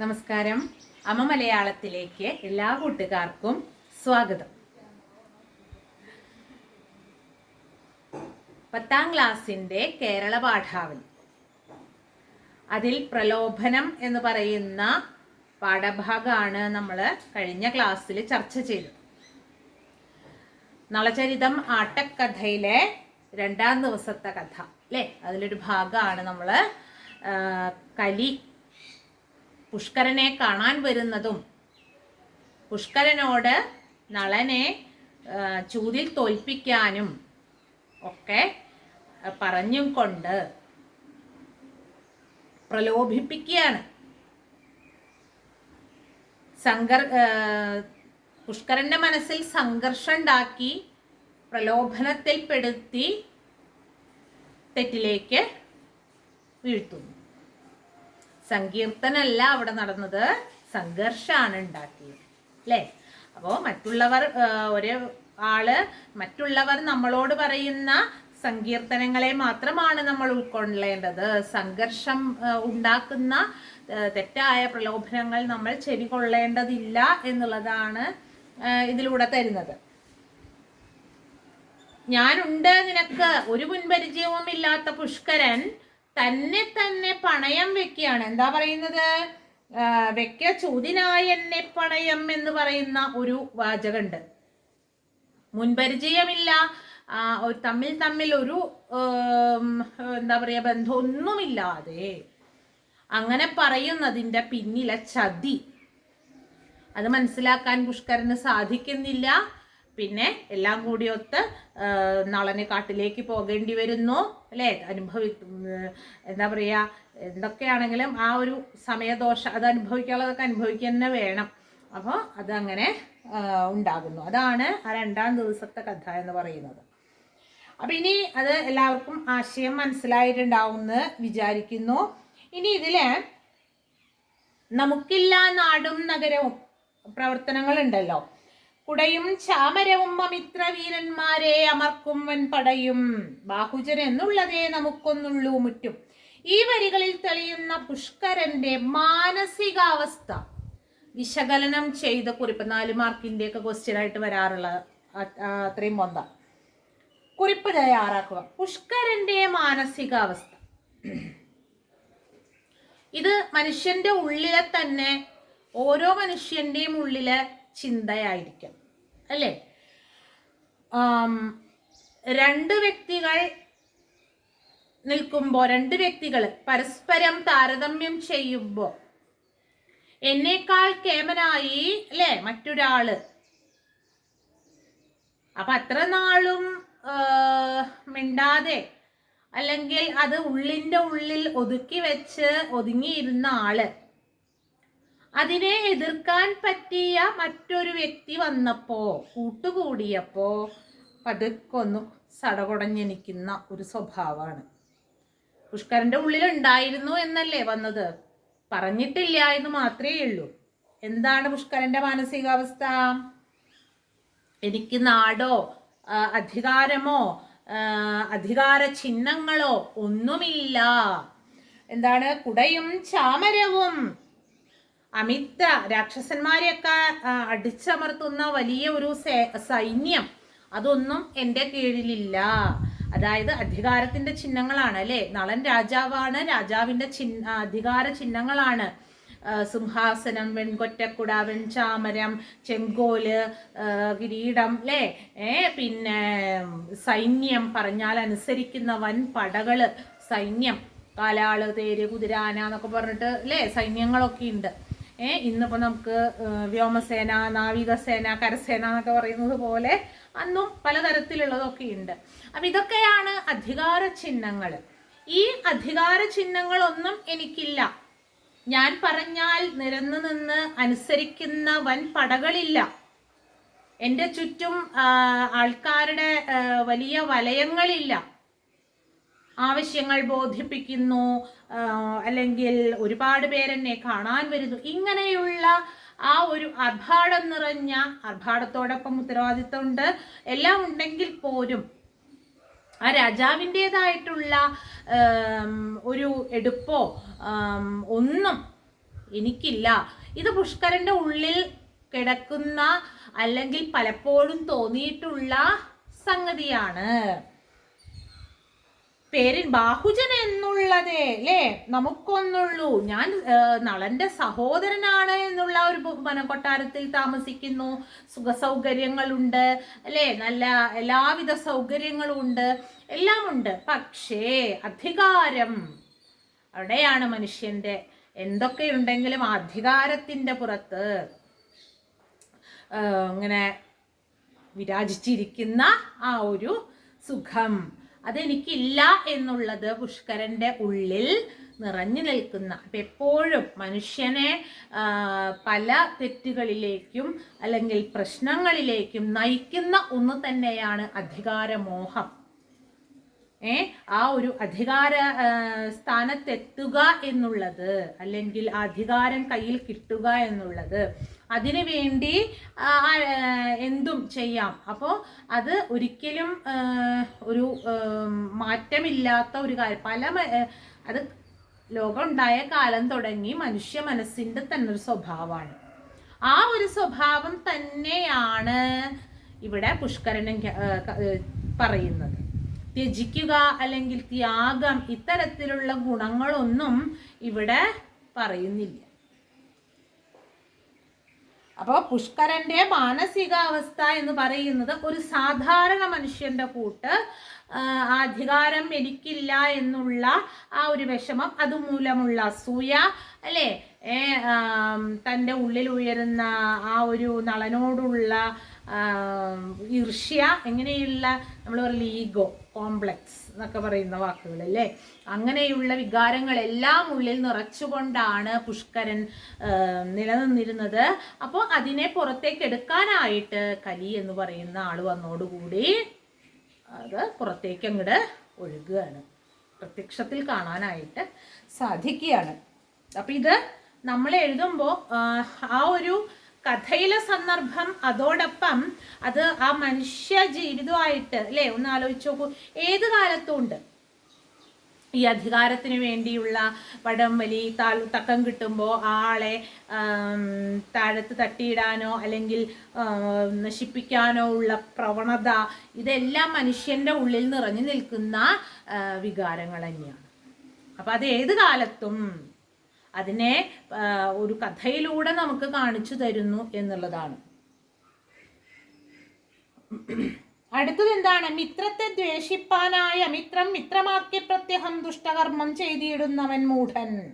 നമസ്കാരം. അമ്മ മലയാളത്തിലേക്ക് എല്ലാ കൂട്ടുകാർക്കും സ്വാഗതം. പത്താം ക്ലാസ്സിന്റെ കേരള പാഠാവലി. അതിൽ പ്രലോഭനം എന്ന് പറയുന്ന പാഠഭാഗമാണ് നമ്മൾ കഴിഞ്ഞ ക്ലാസ്സിൽ ചർച്ച ചെയ്തത്. നളചരിതം ആട്ടക്കഥയിലെ രണ്ടാം ദിവസത്തെ കഥ അല്ലേ? അതിലൊരു ഭാഗമാണ് നമ്മൾ കലി പുഷ്കരനെ കാണാൻ വരുന്നതും പുഷ്കരനോട് നളനെ ചൂതിൽ തോൽപ്പിക്കാനും ഒക്കെ പറഞ്ഞും കൊണ്ട് പ്രലോഭിപ്പിക്കുകയാണ്. സങ്കർ പുഷ്കരന്റെ മനസ്സിൽ സംഘർഷം ഉണ്ടാക്കി പ്രലോഭനത്തിൽപ്പെടുത്തി തെറ്റിലേക്ക് വീഴ്ത്തുന്നു. സങ്കീർത്തനല്ല അവിടെ നടന്നത്. സംഘർഷമാണ് ഉണ്ടാക്കിയത്. അല്ലേ? അപ്പോൾ മറ്റുള്ളവർ ഒരേ ആൾ മറ്റുള്ളവർ നമ്മളോട് പറയുന്ന സങ്കീർത്തനങ്ങളെ മാത്രമാണ് നമ്മൾ ഉൾക്കൊള്ളേണ്ടത്. സംഘർഷം ഉണ്ടാക്കുന്ന തെറ്റായ പ്രലോഭനങ്ങൾ നമ്മൾ ചെവി കൊള്ളേണ്ടതില്ല എന്നുള്ളതാണ് ഇതിലൂടെ തരുന്നത്. ഞാനുണ്ട് നിനക്ക്. ഒരു മുൻപരിചയവും ഇല്ലാത്ത പുഷ്കരൻ തന്നെ തന്നെ പണയം വെക്കുകയാണ്. എന്താ പറയുന്നത്? വെക്ക ചൂതിനായി എന്നെ പണയം എന്ന് പറയുന്ന ഒരു വാചകമുണ്ട്. മുൻപരിചയമില്ല. തമ്മിൽ തമ്മിൽ ഒരു എന്താ പറയുക ബന്ധമൊന്നുമില്ലാതെ അങ്ങനെ പറയുന്നതിന്റെ പിന്നിലെ ചതി. അത് മനസ്സിലാക്കാൻ പുഷ്കരന് സാധിക്കുന്നില്ല. പിന്നെ എല്ലാം കൂടി ഒത്ത് നളന് കാട്ടിലേക്ക് പോകേണ്ടി വരുന്നു. അല്ലേ? അനുഭവി എന്താ പറയുക എന്തൊക്കെയാണെങ്കിലും ആ ഒരു സമയദോഷ അത് അനുഭവിക്കാനുള്ളതൊക്കെ അനുഭവിക്കുക തന്നെ വേണം. അപ്പോൾ അതങ്ങനെ ഉണ്ടാകുന്നു. അതാണ് ആ രണ്ടാം ദിവസത്തെ കഥ എന്ന് പറയുന്നത്. അപ്പം ഇനി അത് എല്ലാവർക്കും ആശയം മനസ്സിലായിട്ടുണ്ടാവുമെന്ന് വിചാരിക്കുന്നു. ഇനി ഇതിൽ നമുക്കില്ല നാടും നഗരവും പ്രവർത്തനങ്ങളുണ്ടല്ലോ. കുടയും ചാമരവും അമിത്ര വീരന്മാരെ അമർക്കും പടയും ബാഹുജൻ എന്നുള്ളതേ നമുക്കൊന്നുള്ളൂ മുറ്റും. ഈ വരികളിൽ തെളിയുന്ന പുഷ്കരന്റെ മാനസികാവസ്ഥ. വിശകലനം ചെയ്ത കുറിപ്പ് നാല് മാർക്കിന്റെ ഒക്കെ ക്വസ്റ്റ്യൻ ആയിട്ട് വരാറുള്ള അത്രയും പൊന്ത കുറിപ്പ് തയ്യാറാക്കുക പുഷ്കരന്റെ മാനസികാവസ്ഥ. ഇത് മനുഷ്യന്റെ ഉള്ളിലെ തന്നെ ഓരോ മനുഷ്യന്റെയും ഉള്ളിലെ ചിന്തയായിരിക്കും. അല്ലേ? രണ്ട് വ്യക്തികൾ നിൽക്കുമ്പോൾ രണ്ട് വ്യക്തികൾ പരസ്പരം താരതമ്യം ചെയ്യുമ്പോൾ എന്നേക്കാൾ കേമനായി അല്ലേ? മറ്റൊരാൾ. അപ്പൊ അത്ര നാളും മിണ്ടാതെ അല്ലെങ്കിൽ അത് ഉള്ളിന്റെ ഉള്ളിൽ ഒതുക്കി വെച്ച് ഒതുങ്ങിയിരുന്ന ആൾ. അതിനെ എതിർക്കാൻ പറ്റിയ മറ്റൊരു വ്യക്തി വന്നപ്പോ കൂട്ടുകൂടിയപ്പോ പതുക്കൊന്നു സടകുടഞ്ഞിരിക്കുന്ന ഒരു സ്വഭാവമാണ്. പുഷ്കരന്റെ ഉള്ളിൽ ഉണ്ടായിരുന്നു എന്നല്ലേ വന്നത്? പറഞ്ഞിട്ടില്ല എന്ന് മാത്രമേ ഉള്ളൂ. എന്താണ് പുഷ്കരന്റെ മാനസികാവസ്ഥ? എനിക്ക് നാടോ അധികാരമോ അധികാര ചിഹ്നങ്ങളോ ഒന്നുമില്ല. എന്താണ്? കുടയും ചാമരവും അമിത്ര രാക്ഷസന്മാരെയൊക്കെ അടിച്ചമർത്തുന്ന വലിയ ഒരു സൈന്യം അതൊന്നും എന്റെ കീഴിലില്ല. അതായത് അധികാരത്തിന്റെ ചിഹ്നങ്ങളാണ് അല്ലേ? നളൻ രാജാവാണ് രാജാവിന്റെ ചിഹ്ന അധികാര ചിഹ്നങ്ങളാണ്. സിംഹാസനം വെൺകൊറ്റക്കുട വെൺചാമരം ചെങ്കോൽ കിരീടം അല്ലേ? ഏ പിന്നെ സൈന്യം പറഞ്ഞാൽ അനുസരിക്കുന്ന വൻ പടകൾ സൈന്യം. കാലാൾ തേര് കുതിരാന എന്നൊക്കെ പറഞ്ഞിട്ട് അല്ലേ? സൈന്യങ്ങളൊക്കെ ഉണ്ട്. ഏ ഇന്നിപ്പോൾ നമുക്ക് വ്യോമസേന നാവികസേന കരസേന എന്നൊക്കെ പറയുന്നത് പോലെ അന്നും പലതരത്തിലുള്ളതൊക്കെ ഉണ്ട്. അപ്പം ഇതൊക്കെയാണ് അധികാര ചിഹ്നങ്ങൾ. ഈ അധികാര ചിഹ്നങ്ങളൊന്നും എനിക്കില്ല. ഞാൻ പറഞ്ഞാൽ നിരന്നു നിന്ന് അനുസരിക്കുന്ന വൻ പടകളില്ല. എന്റെ ചുറ്റും ആൾക്കാരുടെ വലിയ വലയങ്ങളില്ല. ആവശ്യങ്ങൾ ബോധിപ്പിക്കുന്നു അല്ലെങ്കിൽ ഒരുപാട് പേരെന്നെ കാണാൻ വരുന്നു. ഇങ്ങനെയുള്ള ആ ഒരു അർഭാടം നിറഞ്ഞ അർഭാടത്തോടൊപ്പം ഉത്തരവാദിത്തമുണ്ട്. എല്ലാം ഉണ്ടെങ്കിൽ പോലും ആ രാജാവിന്റെതായിട്ടുള്ള ഒരു എടുപ്പോ ഒന്നും എനിക്കില്ല. ഇത് പുഷ്കരന്റെ ഉള്ളിൽ കിടക്കുന്ന അല്ലെങ്കിൽ പലപ്പോഴും തോന്നിയിട്ടുള്ള സംഗതിയാണ്. പേര് ബാഹുജൻ എന്നുള്ളതേ അല്ലേ? നമുക്കൊന്നുള്ളൂ. ഞാൻ നളന്റെ സഹോദരനാണ് എന്നുള്ള ഒരു ബഹുമാനം കൊട്ടാരത്തിൽ താമസിക്കുന്നു. സുഖ സൗകര്യങ്ങളുണ്ട് അല്ലേ? നല്ല എല്ലാവിധ സൗകര്യങ്ങളും ഉണ്ട് എല്ലാം ഉണ്ട് പക്ഷേ അധികാരം അവിടെയാണ് മനുഷ്യന്റെ. എന്തൊക്കെയുണ്ടെങ്കിലും അധികാരത്തിന്റെ പുറത്ത് ഇങ്ങനെ വിരാജിച്ചിരിക്കുന്ന ആ ഒരു സുഖം. അതെനിക്കില്ല എന്നുള്ളത് പുഷ്കരന്റെ ഉള്ളിൽ നിറഞ്ഞു നിൽക്കുന്ന അപ്പം എപ്പോഴും മനുഷ്യനെ പല തെറ്റുകളിലേക്കും അല്ലെങ്കിൽ പ്രശ്നങ്ങളിലേക്കും നയിക്കുന്ന ഒന്ന് തന്നെയാണ് അധികാരമോഹം. ഏ ആ ഒരു അധികാര സ്ഥാനത്തെത്തുക എന്നുള്ളത് അല്ലെങ്കിൽ അധികാരം കയ്യിൽ കിട്ടുക എന്നുള്ളത് അതിനു വേണ്ടി എന്തും ചെയ്യാം. അപ്പോൾ അത് ഒരിക്കലും ഒരു മാറ്റമില്ലാത്ത ഒരു കാര്യം. പല അത് ലോകം ഉണ്ടായ കാലം തുടങ്ങി മനുഷ്യ മനസ്സിന്റെ തന്നെ ഒരു സ്വഭാവമാണ്. ആ ഒരു സ്വഭാവം തന്നെയാണ് ഇവിടെ പുഷ്കരനം പറയുന്നത്. ത്യജിക്കുക അല്ലെങ്കിൽ ത്യാഗം ഇത്തരത്തിലുള്ള ഗുണങ്ങളൊന്നും ഇവിടെ പറയുന്നില്ല. അപ്പോൾ പുഷ്കരന്റെ മാനസികാവസ്ഥ എന്ന് പറയുന്നത് ഒരു സാധാരണ മനുഷ്യന്റെ കൂട്ട് അധികാരം എനിക്കില്ല എന്നുള്ള ആ ഒരു വിഷമം അതുമൂലമുള്ള അസൂയ അല്ലേ? തന്റെ ഉള്ളിൽ ഉയരുന്ന ആ ഒരു നളനോടുള്ള ഈർഷ്യ എങ്ങനെയുള്ള നമ്മൾ പറയില്ല ഈഗോ. കോംപ്ലക്സ് എന്നൊക്കെ പറയുന്ന വാക്കുകൾ അല്ലേ അങ്ങനെയുള്ള വികാരങ്ങളെല്ലാം ഉള്ളിൽ നിറച്ചുകൊണ്ടാണ് പുഷ്കരൻ നിലനിന്നിരുന്നത്. അപ്പോൾ അതിനെ പുറത്തേക്ക് എടുക്കാനായിട്ട് കലി എന്ന് പറയുന്ന ആൾ വന്നോടുകൂടി അത് പുറത്തേക്ക് അങ്ങോട്ട് ഒഴുകുകയാണ് പ്രത്യക്ഷത്തിൽ കാണാനായിട്ട് സാധിക്കുകയാണ്. അപ്പം ഇത് നമ്മൾ എഴുതുമ്പോൾ ആ ഒരു കഥയിലെ സന്ദർഭം അതോടൊപ്പം അത് ആ മനുഷ്യ ജീവിതമായിട്ട് അല്ലേ? ഒന്ന് ആലോചിച്ച് നോക്കൂ. ഏത് കാലത്തും ഉണ്ട്. ഈ അധികാരത്തിന് വേണ്ടിയുള്ള വടംവലി താൽ തക്കം കിട്ടുമ്പോൾ ആളെ താഴത്ത് തട്ടിയിടാനോ അല്ലെങ്കിൽ നശിപ്പിക്കാനോ ഉള്ള പ്രവണത ഇതെല്ലാം മനുഷ്യന്റെ ഉള്ളിൽ നിറഞ്ഞു നിൽക്കുന്ന വികാരങ്ങൾ തന്നെയാണ്. അപ്പം അത് ഏത് കാലത്തും അതിനെ ഒരു കഥയിലൂടെ നമുക്ക് കാണിച്ചു തരുന്നു എന്നുള്ളതാണ്. അടുത്തത് എന്താണ്? മിത്രത്തെ ദ്വേഷിപ്പാനായ മിത്രം മിത്രമാക്കി പ്രത്യഹം ദുഷ്ടകർമ്മം ചെയ്തിടുന്നവൻ മൂഢൻ.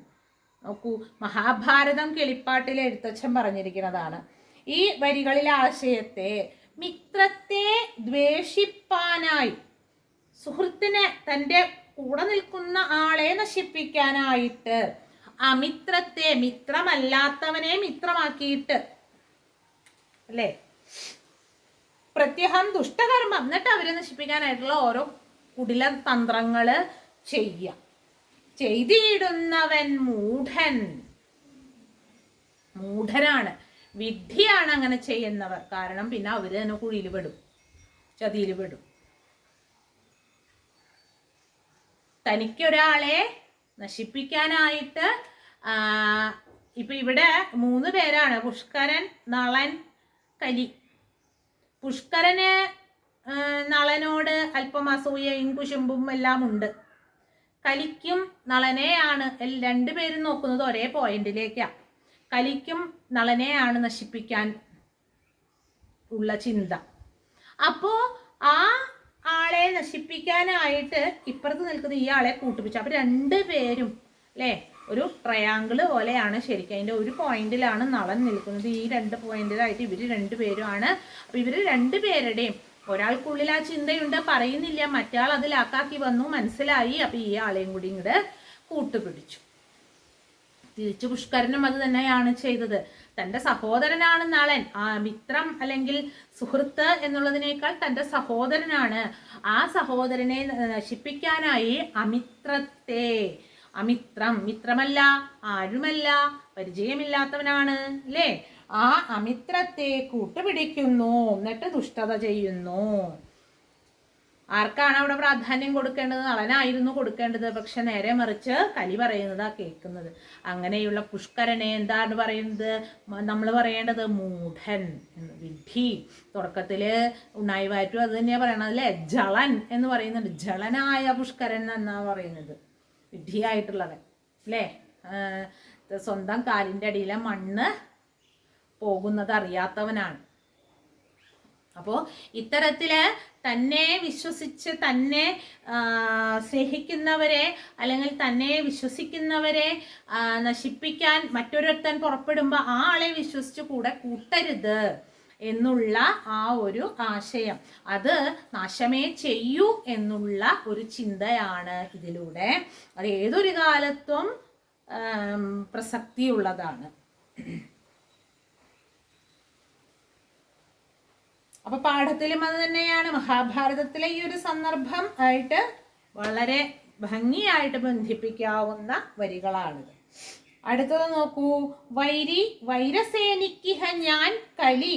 നോക്കൂ മഹാഭാരതം കിളിപ്പാട്ടിൽ എഴുത്തച്ഛൻ പറഞ്ഞിരിക്കുന്നതാണ്. ഈ വരികളിലെ ആശയത്തെ മിത്രത്തെ ദ്വേഷിപ്പാനായി സുഹൃത്തിനെ തന്റെ കൂടെ നിൽക്കുന്ന ആളെ നശിപ്പിക്കാനായിട്ട് അമിത്രത്തെ മിത്രമല്ലാത്തവനെ മിത്രമാക്കിയിട്ട്. അല്ലേ? പ്രത്യഹം ദുഷ്ടകർമ്മം. എന്നിട്ട് അവരെ നശിപ്പിക്കാനായിട്ടുള്ള ഓരോ കുടില തന്ത്രങ്ങൾ ചെയ്യാം ചെയ്തിടുന്നവൻ മൂഢൻ. മൂഢനാണ്. വിഡ്ഢിയാണ് അങ്ങനെ ചെയ്യുന്നവർ. കാരണം പിന്നെ അവർ തന്നെ കുഴിയിൽ പെടും. ചതിയിൽ പെടും. തനിക്കൊരാളെ നശിപ്പിക്കാനായിട്ട് ഇപ്പൊ ഇവിടെ മൂന്ന് പേരാണ്. പുഷ്കരൻ നളൻ കലി. പുഷ്കരന് നളനോട് അല്പം അസൂയയും കുശുമ്പും എല്ലാം ഉണ്ട്. കലിക്കും നളനെയാണ് രണ്ടുപേരും നോക്കുന്നത് ഒരേ പോയിന്റിലേക്കാണ് കലിക്കും നളനെയാണ് നശിപ്പിക്കാൻ ഉള്ള ചിന്ത. അപ്പോ ആ ആളെ നശിപ്പിക്കാനായിട്ട് ഇപ്പുറത്ത് നിൽക്കുന്ന ആളെ കൂട്ടിപ്പിച്ചു. അപ്പോൾ രണ്ട് പേരും അല്ലേ? ഒരു ട്രയാങ്കിൾ പോലെയാണ് ശരിക്കും അതിന്റെ ഒരു പോയിന്റിലാണ് നളൻ നിൽക്കുന്നത്. ഈ രണ്ട് പോയിന്റിലായിട്ട് ഇവർ രണ്ടുപേരുമാണ് അപ്പോൾ ഇവർ രണ്ടുപേരുടെയും ഒരാൾക്കുള്ളിൽ ആ ചിന്തയുണ്ട് പറയുന്നില്ല മറ്റയാൾ അതിലാക്കാക്കി വന്നു മനസ്സിലായി. അപ്പോൾ ഈ ആളെയും കൂടി ഇങ്ങോട്ട് കൂട്ടുപിടിച്ചു. തിരിച്ചു പുഷ്കരനും അത് തന്നെയാണ് ചെയ്തത്. തന്റെ സഹോദരനാണ് നളൻ ആ മിത്രം അല്ലെങ്കിൽ സുഹൃത്ത് എന്നുള്ളതിനേക്കാൾ തന്റെ സഹോദരനാണ്. ആ സഹോദരനെ നശിപ്പിക്കാനായി അമിത്രത്തെ അമിത്രം. മിത്രമല്ല ആരുമല്ല പരിചയമില്ലാത്തവനാണ് അല്ലേ? ആ അമിത്രത്തെ കൂട്ടുപിടിക്കുന്നു എന്നിട്ട് ദുഷ്ടത ചെയ്യുന്നു. ആർക്കാണ് അവിടെ പ്രാധാന്യം കൊടുക്കേണ്ടത്? അവനായിരുന്നു കൊടുക്കേണ്ടത്. പക്ഷെ നേരെ മറിച്ച് കലി പറയുന്നതാ കേൾക്കുന്നത്. അങ്ങനെയുള്ള പുഷ്കരനെ എന്താണ് പറയുന്നത്? നമ്മൾ പറയേണ്ടത് മൂഢൻ വിഡ്ഢി. തുടക്കത്തിൽ ഉണ്ണായി വാറ്റും അത് തന്നെയാണ് പറയണത് അല്ലേ? ജളൻ എന്ന് പറയുന്നുണ്ട്. ജളനായ പുഷ്കരൻ എന്നാണ് പറയുന്നത്. വിധിയായിട്ടുള്ളവൻ അല്ലേ? സ്വന്തം കാലിന്റെ അടിയിലെ മണ്ണ് പോകുന്നത് അറിയാത്തവനാണ്. അപ്പോൾ ഇത്തരത്തിൽ തന്നെ വിശ്വസിച്ച് തന്നെ സ്നേഹിക്കുന്നവരെ അല്ലെങ്കിൽ തന്നെ വിശ്വസിക്കുന്നവരെ നശിപ്പിക്കാൻ മറ്റൊരുത്തൻ പുറപ്പെടുമ്പോൾ ആ ആളെ വിശ്വസിച്ച് കൂടെ കൂട്ടരുത്. എന്നുള്ള ആ ഒരു ആശയം. അത് നാശമേ ചെയ്യൂ എന്നുള്ള ഒരു ചിന്തയാണ് ഇതിലൂടെ. അത് ഏതൊരു കാലത്തും പ്രസക്തിയുള്ളതാണ്. അപ്പൊ പാഠത്തിലും അത് തന്നെയാണ്. മഹാഭാരതത്തിലെ ഈ ഒരു സന്ദർഭം ആയിട്ട് വളരെ ഭംഗിയായിട്ട് ബന്ധിപ്പിക്കാവുന്ന വരികളാണിത്. അടുത്തത് നോക്കൂ. വൈരി വൈരസേനിക്കിഹ ഞാൻ കലി.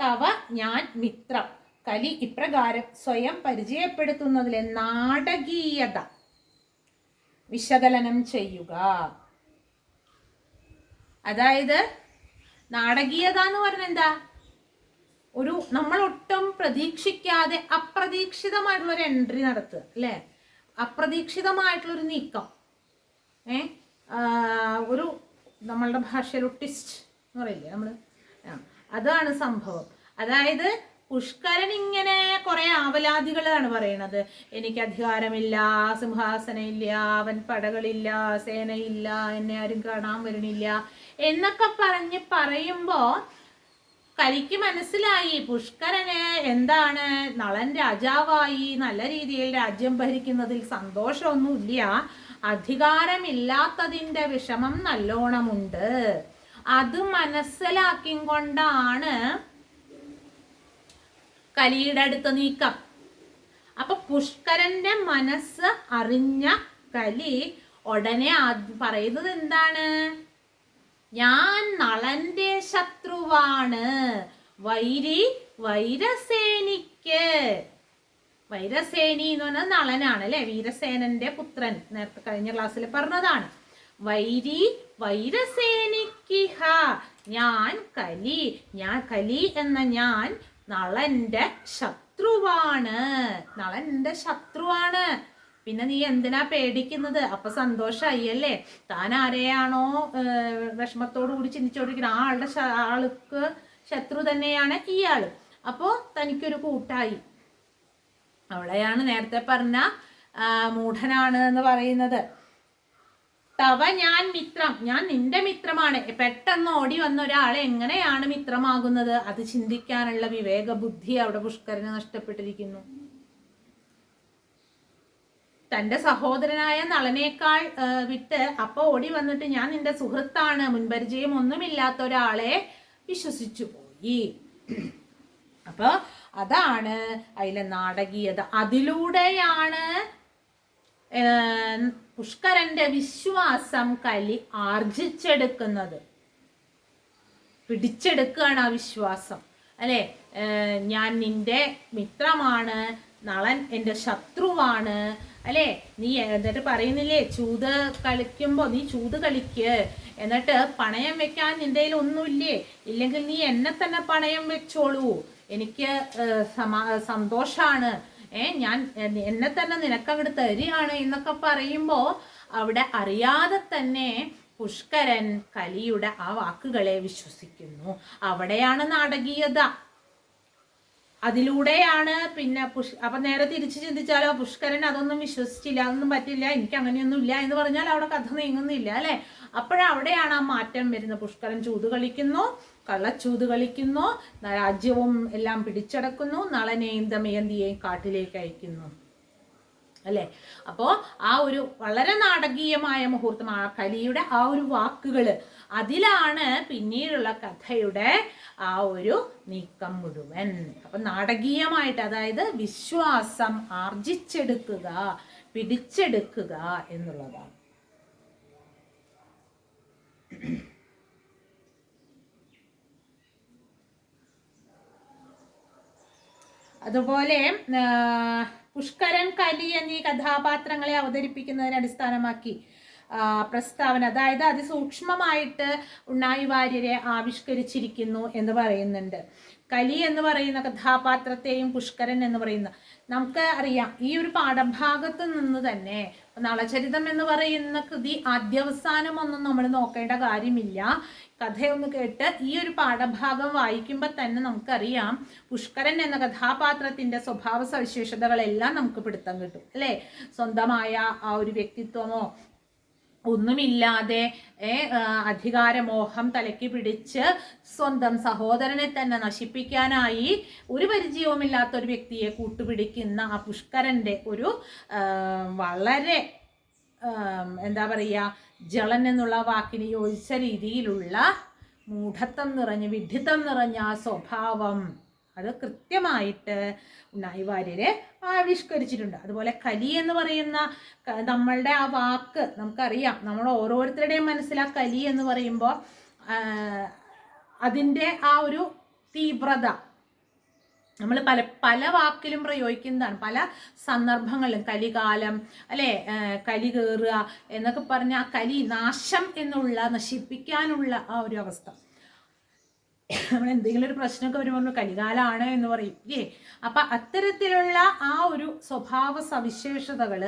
തവ ഞാൻ മിത്രം. കലി ഇപ്രകാരം സ്വയം പരിചയപ്പെടുത്തുന്നതിലെ നാടകീയത. വിശകലനം ചെയ്യുക. അതായത് നാടകീയത എന്ന് പറഞ്ഞ എന്താ? ഒരു നമ്മൾ ഒട്ടും പ്രതീക്ഷിക്കാതെ അപ്രതീക്ഷിതമായിട്ടുള്ള ഒരു എൻട്രി നടത്തുക അല്ലേ? അപ്രതീക്ഷിതമായിട്ടുള്ളൊരു നീക്കം. ഏ? ഒരു നമ്മളുടെ ഭാഷയിൽ ട്വിസ്റ്റ് എന്ന് പറയില്ലേ നമ്മൾ അതാണ് സംഭവം. അതായത് പുഷ്കരൻ ഇങ്ങനെ കുറെ ആവലാതികളാണ് പറയണത്. എനിക്ക് അധികാരമില്ല സിംഹാസനമില്ല അവൻ പടകളില്ല സേനയില്ല എന്നെ ആരും കാണാൻ വരണില്ല എന്നൊക്കെ പറഞ്ഞ് പറയുമ്പോ കലിക്ക് മനസ്സിലായി പുഷ്കരന് എന്താണ്? നളൻ രാജാവായി നല്ല രീതിയിൽ രാജ്യം ഭരിക്കുന്നതിൽ സന്തോഷമൊന്നുമില്ല അധികാരമില്ലാത്തതിന്റെ വിഷമം നല്ലോണമുണ്ട്. അത് മനസ്സിലാക്കിക്കൊണ്ടാണ് കലിയുടെ അടുത്ത നീക്കം. അപ്പൊ പുഷ്കരന്റെ മനസ്സ് അറിഞ്ഞ കലി ഉടനെ പറയുന്നത് എന്താണ്? ഞാൻ നളന്റെ ശത്രുവാണ്. വൈരി വൈരസേനിക്ക്. വൈരസേനി എന്ന് പറഞ്ഞാൽ നളനാണ് അല്ലെ? വീരസേനന്റെ പുത്രൻ. നേരത്തെ കഴിഞ്ഞ ക്ലാസ്സിൽ പറഞ്ഞതാണ്. വൈരി വൈരസേനിക്കിഹ. ഞാൻ കലി ഞാൻ കലി എന്ന ഞാൻ നളന്റെ ശത്രുവാണ്. നളന്റെ ശത്രുവാണ്. പിന്നെ നീ എന്തിനാ പേടിക്കുന്നത്? അപ്പൊ സന്തോഷമായി അല്ലേ? താൻ ആരെയാണോ വിഷമത്തോടു കൂടി ചിന്തിച്ചോണ്ടിരിക്കുന്നത് ആ ആളുടെ ആൾക്ക് ശത്രു തന്നെയാണ് ഇയാൾ അപ്പോ തനിക്കൊരു കൂട്ടായി. അവളെയാണ് നേരത്തെ പറഞ്ഞ മൂഢനാണ് എന്ന് പറയുന്നത്. തവ ഞാൻ മിത്രം. ഞാൻ നിന്റെ മിത്രമാണ്. പെട്ടെന്ന് ഓടി വന്ന ഒരാൾ എങ്ങനെയാണ് മിത്രമാകുന്നത്? അത് ചിന്തിക്കാനുള്ള വിവേക ബുദ്ധി അവിടെ പുഷ്കരന് നഷ്ടപ്പെട്ടിരിക്കുന്നു. തന്റെ സഹോദരനായ നളനേക്കാൾ വിട്ട് അപ്പൊ ഓടി വന്നിട്ട് ഞാൻ നിന്റെ സുഹൃത്താണ്. മുൻപരിചയം ഒന്നുമില്ലാത്ത ഒരാളെ വിശ്വസിച്ചു പോയി. അപ്പൊ അതാണ് അതിലെ നാടകീയത. അതിലൂടെയാണ് പുഷ്കരന്റെ വിശ്വാസം കലി ആർജിച്ചെടുക്കുന്നത്. പിടിച്ചെടുക്കുകയാണ് ആ വിശ്വാസം. അല്ലെ? ഞാൻ നിന്റെ മിത്രമാണ് നളൻ എന്റെ ശത്രുവാണ്. അല്ലെ? നീ എന്നിട്ട് പറയുന്നില്ലേ ചൂത് കളിക്കുമ്പോൾ നീ ചൂത് കളിക്ക്. എന്നിട്ട് പണയം വെക്കാൻ കയ്യിൽ ഒന്നുമില്ലേ? ഇല്ലെങ്കിൽ നീ എന്നെ തന്നെ പണയം വെച്ചോളൂ. എനിക്ക് സമാ സന്തോഷാണ്. ഏ ഞാൻ എന്നെ തന്നെ നിനക്കങ്ങോട്ട് തരികയാണ് എന്നൊക്കെ പറയുമ്പോൾ അവിടെ അറിയാതെ തന്നെ പുഷ്കരൻ കലിയുടെ ആ വാക്കുകളെ വിശ്വസിക്കുന്നു. അവിടെയാണ് നാടകീയത. അതിലൂടെയാണ് പിന്നെ പുഷ് അപ്പൊ നേരെ തിരിച്ച് ചിന്തിച്ചാലോ പുഷ്കരൻ അതൊന്നും വിശ്വസിച്ചില്ല അതൊന്നും പറ്റില്ല എനിക്ക് അങ്ങനെയൊന്നും ഇല്ല എന്ന് പറഞ്ഞാൽ അവിടെ കഥ നീങ്ങുന്നില്ല അല്ലെ? അപ്പോഴവിടെയാണ് ആ മാറ്റം വരുന്നത്. പുഷ്കരൻ ചൂത് കളിക്കുന്നു. കള്ളച്ചൂത് കളിക്കുന്നു രാജ്യവും എല്ലാം പിടിച്ചടക്കുന്നു നളനെയും ദമയന്തിയെയും കാട്ടിലേക്ക് അയക്കുന്നു. അല്ലേ? അപ്പോൾ ആ ഒരു വളരെ നാടകീയമായ മുഹൂർത്തം ആ കലിയുടെ ആ ഒരു വാക്കുകൾ അതിലാണ് പിന്നീടുള്ള കഥയുടെ ആ ഒരു നീക്കം മുഴുവൻ. അപ്പൊ നാടകീയമായിട്ട് അതായത് വിശ്വാസം ആർജിച്ചെടുക്കുക പിടിച്ചെടുക്കുക എന്നുള്ളതാണ്. അതുപോലെ പുഷ്കരൻ കലി എന്നീ കഥാപാത്രങ്ങളെ അവതരിപ്പിക്കുന്നതിനെ അടിസ്ഥാനമാക്കി പ്രസ്താവന അതായത് അതിസൂക്ഷ്മമായിട്ട് ഉണ്ണായി വാര്യരെ ആവിഷ്കരിച്ചിരിക്കുന്നു എന്ന് പറയുന്നുണ്ട്. കലി എന്ന് പറയുന്ന കഥാപാത്രത്തെയും പുഷ്കരൻ എന്ന് പറയുന്ന നമുക്ക് അറിയാം ഈ ഒരു പാഠഭാഗത്ത് നിന്ന് തന്നെ നളചരിതം എന്ന് പറയുന്ന കൃതി ആദ്യവസാനം ഒന്നും നമ്മൾ നോക്കേണ്ട കാര്യമില്ല. കഥയൊന്ന് കേട്ട് ഈ ഒരു പാഠഭാഗം വായിക്കുമ്പോൾ തന്നെ നമുക്കറിയാം പുഷ്കരൻ എന്ന കഥാപാത്രത്തിന്റെ സ്വഭാവ സവിശേഷതകളെല്ലാം നമുക്ക് പിടുത്തം കിട്ടും അല്ലേ? സ്വന്തമായ ആ ഒരു വ്യക്തിത്വമോ ഒന്നുമില്ലാതെ അധികാരമോഹം തലയ്ക്ക് പിടിച്ച് സ്വന്തം സഹോദരനെ തന്നെ നശിപ്പിക്കാനായി ഒരു പരിചയവുമില്ലാത്ത ഒരു വ്യക്തിയെ കൂട്ടുപിടിക്കുന്ന ആ പുഷ്കരന്റെ ഒരു വളരെ എന്താ പറയുക ജളൻ എന്നുള്ള വാക്കിന് യോജിച്ച രീതിയിലുള്ള മൂഢത്വം നിറഞ്ഞ് വിഡിത്തം നിറഞ്ഞ ആ സ്വഭാവം. അത് കൃത്യമായിട്ട് ഉണ്ണായി വാര്യരെ ആവിഷ്കരിച്ചിട്ടുണ്ട്. അതുപോലെ കലി എന്ന് പറയുന്ന നമ്മളുടെ ആ വാക്ക് നമുക്കറിയാം. നമ്മൾ ഓരോരുത്തരുടെയും മനസ്സിൽ ആ കലി എന്ന് പറയുമ്പോൾ അതിന്റെ ആ ഒരു തീവ്രത. നമ്മൾ പല പല വാക്കിലും പ്രയോഗിക്കുന്നതാണ്. പല സന്ദർഭങ്ങളിലും കലികാലം അല്ലേ? കലി കയറുക എന്നൊക്കെ പറഞ്ഞ ആ കലി നാശം എന്നുള്ള നശിപ്പിക്കാനുള്ള ആ ഒരു അവസ്ഥ. നമ്മൾ എന്തെങ്കിലും ഒരു പ്രശ്നമൊക്കെ വരുമ്പോൾ കലികാലാണ് എന്ന് പറയും. ഏ അപ്പം അത്തരത്തിലുള്ള ആ ഒരു സ്വഭാവ സവിശേഷതകൾ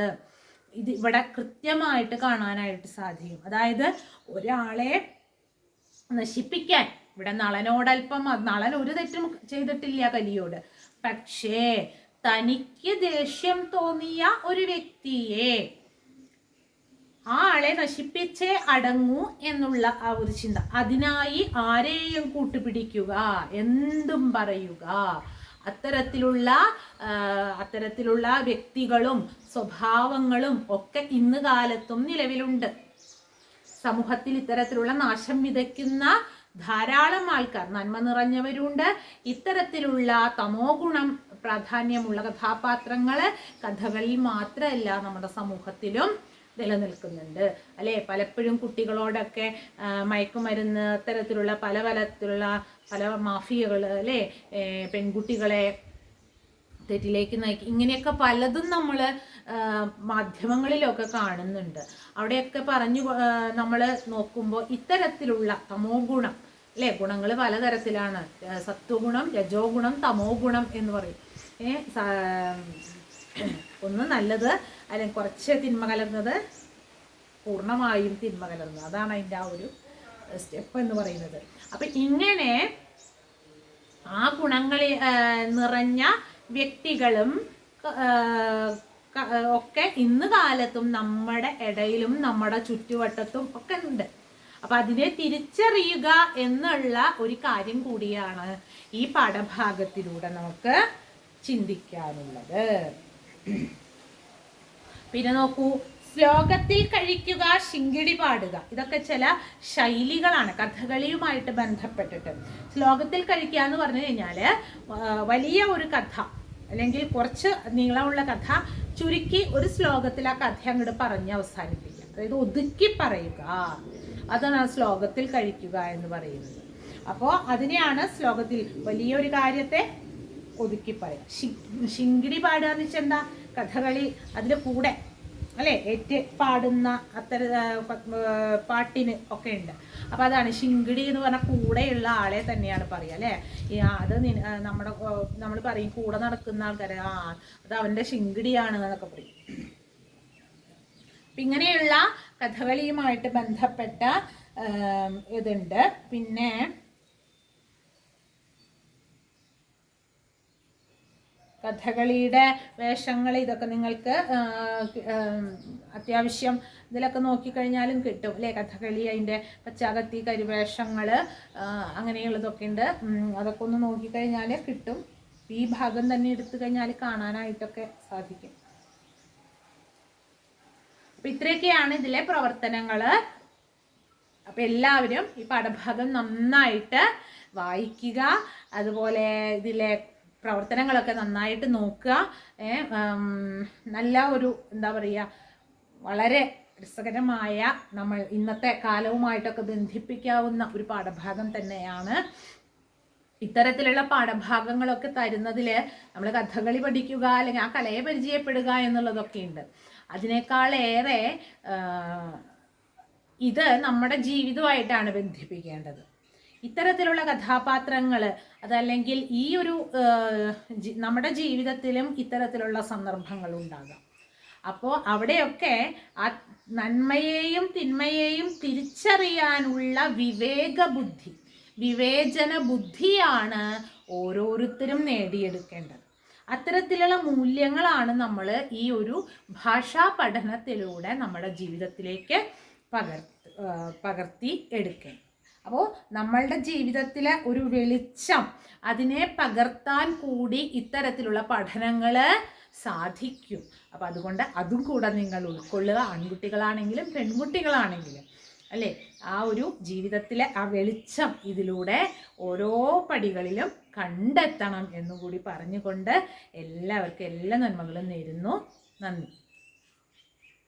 ഇത് ഇവിടെ കൃത്യമായിട്ട് കാണാനായിട്ട് സാധിക്കും. അതായത് ഒരാളെ നശിപ്പിക്കാൻ ഇവിടെ നളനോടൽപ്പം നളൻ ഒരു തെറ്റും ചെയ്തിട്ടില്ല കലിയോട്. പക്ഷേ തനിക്ക് ദേഷ്യം തോന്നിയ ഒരു വ്യക്തിയെ ആ ആളെ നശിപ്പിച്ചേ അടങ്ങൂ എന്നുള്ള ആ ഒരു ചിന്ത. അതിനായി ആരെയും കൂട്ടുപിടിക്കുക എന്തും പറയുക. അത്തരത്തിലുള്ള അത്തരത്തിലുള്ള വ്യക്തികളും സ്വഭാവങ്ങളും ഒക്കെ ഇന്ന് കാലത്തും നിലവിലുണ്ട്. സമൂഹത്തിൽ ഇത്തരത്തിലുള്ള നാശം വിതയ്ക്കുന്ന ധാരാളം ആൾക്കാർ നന്മ നിറഞ്ഞവരുണ്ട്. ഇത്തരത്തിലുള്ള തമോ ഗുണം പ്രാധാന്യമുള്ള കഥാപാത്രങ്ങൾ കഥകളിൽ മാത്രമല്ല നമ്മുടെ സമൂഹത്തിലും നിലനിൽക്കുന്നുണ്ട്. അല്ലേ? പലപ്പോഴും കുട്ടികളോടൊക്കെ മയക്കുമരുന്ന് തരത്തിലുള്ള പല പലത്തിലുള്ള പല മാഫിയകൾ അല്ലേ? പെൺകുട്ടികളെ തെറ്റിലേക്ക് നയിക്കും ഇങ്ങനെയൊക്കെ പലതും നമ്മൾ മാധ്യമങ്ങളിലൊക്കെ കാണുന്നുണ്ട്. അവിടെയൊക്കെ പറഞ്ഞു നമ്മൾ നോക്കുമ്പോൾ ഇത്തരത്തിലുള്ള തമോ ഗുണം അല്ലേ? ഗുണങ്ങൾ പലതരത്തിലാണ്. സത്വഗുണം രജോ ഗുണം തമോ ഗുണം എന്ന് പറയും. ഒന്ന് നല്ലത് അല്ലെങ്കിൽ കുറച്ച് തിന്മ കലർന്നത് പൂർണമായും തിന്മ കലർന്നത് അതാണ് അതിന്റെ ആ ഒരു സ്റ്റെപ്പ് എന്ന് പറയുന്നത്. അപ്പം ഇങ്ങനെ ആ ഗുണങ്ങളിൽ നിറഞ്ഞ വ്യക്തികളും ഒക്കെ ഇന്ന് കാലത്തും നമ്മുടെ ഇടയിലും നമ്മുടെ ചുറ്റുവട്ടത്തും ഒക്കെ ഉണ്ട്. അപ്പൊ അതിനെ തിരിച്ചറിയുക എന്നുള്ള ഒരു കാര്യം കൂടിയാണ് ഈ പാഠഭാഗത്തിലൂടെ നമുക്ക് ചിന്തിക്കാനുള്ളത്. പിന്നെ നോക്കൂ ശ്ലോകത്തിൽ കഴിക്കുക ശിങ്കിടി പാടുക. ഇതൊക്കെ ചില ശൈലികളാണ് കഥകളിയുമായിട്ട് ബന്ധപ്പെട്ടിട്ട്. ശ്ലോകത്തിൽ കഴിക്കുക എന്ന് പറഞ്ഞു കഴിഞ്ഞാൽ വലിയ ഒരു കഥ അല്ലെങ്കിൽ കുറച്ച് നീളമുള്ള കഥ ചുരുക്കി ഒരു ശ്ലോകത്തിൽ ആ കഥ അങ്ങോട്ട് പറഞ്ഞ് അവസാനിപ്പിക്കുക. അതായത് ഒതുക്കി പറയുക. അതാണ് ആ ശ്ലോകത്തിൽ കഴിക്കുക എന്ന് പറയുന്നത്. അപ്പോൾ അതിനെയാണ് ശ്ലോകത്തിൽ വലിയൊരു കാര്യത്തെ ഒതുക്കി പറയുക. ശിങ്കിടി പാടുക എന്ന് വെച്ചാൽ എന്താ? കഥകളി അതിന്റെ കൂടെ അല്ലേ? ഏറ്റ് പാടുന്ന അത്തര പാട്ടിന് ഒക്കെ ഉണ്ട്. അപ്പോൾ അതാണ് ശിങ്കിടി എന്ന് പറഞ്ഞാൽ കൂടെയുള്ള ആളെ തന്നെയാണ് പറയുക അല്ലേ? ഈ അത് നമ്മുടെ നമ്മൾ പറയും കൂടെ നടക്കുന്ന ആൾക്കാരെ ആ അത് അവന്റെ ശിങ്കിടിയാണ് എന്നൊക്കെ പറയും. ഇങ്ങനെയുള്ള കഥകളിയുമായിട്ട് ബന്ധപ്പെട്ട ഇതുണ്ട്. പിന്നെ കഥകളിയുടെ വേഷങ്ങൾ ഇതൊക്കെ നിങ്ങൾക്ക് അത്യാവശ്യം ഇതിലൊക്കെ നോക്കിക്കഴിഞ്ഞാലും കിട്ടും അല്ലേ? കഥകളി അതിന്റെ പച്ചാകത്തി കരിവേഷങ്ങൾ അങ്ങനെയുള്ളതൊക്കെ ഉണ്ട്. അതൊക്കെ ഒന്ന് നോക്കിക്കഴിഞ്ഞാൽ കിട്ടും. ഈ ഭാഗം തന്നെ എടുത്തു കഴിഞ്ഞാൽ കാണാനായിട്ടൊക്കെ സാധിക്കും. അപ്പം ഇത്രയൊക്കെയാണ് ഇതിലെ പ്രവർത്തനങ്ങൾ അപ്പം എല്ലാവരും ഈ പാഠഭാഗം നന്നായിട്ട് വായിക്കുക. അതുപോലെ ഇതിലെ പ്രവർത്തനങ്ങളൊക്കെ നന്നായിട്ട് നോക്കുക. നല്ല ഒരു എന്താ പറയുക വളരെ രസകരമായ നമ്മൾ ഇന്നത്തെ കാലവുമായിട്ടൊക്കെ ബന്ധിപ്പിക്കാവുന്ന ഒരു പാഠഭാഗം തന്നെയാണ്. ഇത്തരത്തിലുള്ള പാഠഭാഗങ്ങളൊക്കെ തരുന്നതിൽ നമ്മൾ കഥകളി പഠിക്കുക അല്ലെങ്കിൽ ആ കലയെ പരിചയപ്പെടുക എന്നുള്ളതൊക്കെ ഉണ്ട്. അതിനേക്കാളേറെ ഇത് നമ്മുടെ ജീവിതമായിട്ടാണ് ബന്ധിപ്പിക്കേണ്ടത്. ഇത്തരത്തിലുള്ള കഥാപാത്രങ്ങൾ അതല്ലെങ്കിൽ ഈ ഒരു നമ്മുടെ ജീവിതത്തിലും ഇത്തരത്തിലുള്ള സന്ദർഭങ്ങൾ ഉണ്ടാകാം. അപ്പോൾ അവിടെയൊക്കെ ആ നന്മയെയും തിന്മയെയും തിരിച്ചറിയാനുള്ള വിവേക ബുദ്ധി വിവേചന ബുദ്ധിയാണ് ഓരോരുത്തരും നേടിയെടുക്കേണ്ടത്. അത്തരത്തിലുള്ള മൂല്യങ്ങളാണ് നമ്മൾ ഈ ഒരു ഭാഷാ പഠനത്തിലൂടെ നമ്മുടെ ജീവിതത്തിലേക്ക് പകർ പകർത്തി എടുക്കേണ്ടത്. അപ്പോൾ നമ്മളുടെ ജീവിതത്തിലെ ഒരു വെളിച്ചം അതിനെ പകർത്താൻ കൂടി ഇത്തരത്തിലുള്ള പഠനങ്ങൾ സാധിക്കും. അപ്പോൾ അതുകൊണ്ട് അതും കൂടെ നിങ്ങൾ ഉൾക്കൊള്ളുക. ആൺകുട്ടികളാണെങ്കിലും പെൺകുട്ടികളാണെങ്കിലും. അല്ലേ? ആ ഒരു ജീവിതത്തിലെ ആ വെളിച്ചം ഇതിലൂടെ ഓരോ പടികളിലും കണ്ടെത്തണം എന്നുകൂടി പറഞ്ഞുകൊണ്ട് എല്ലാവർക്കും എല്ലാ നന്മകളും നേരുന്നു. നന്ദി.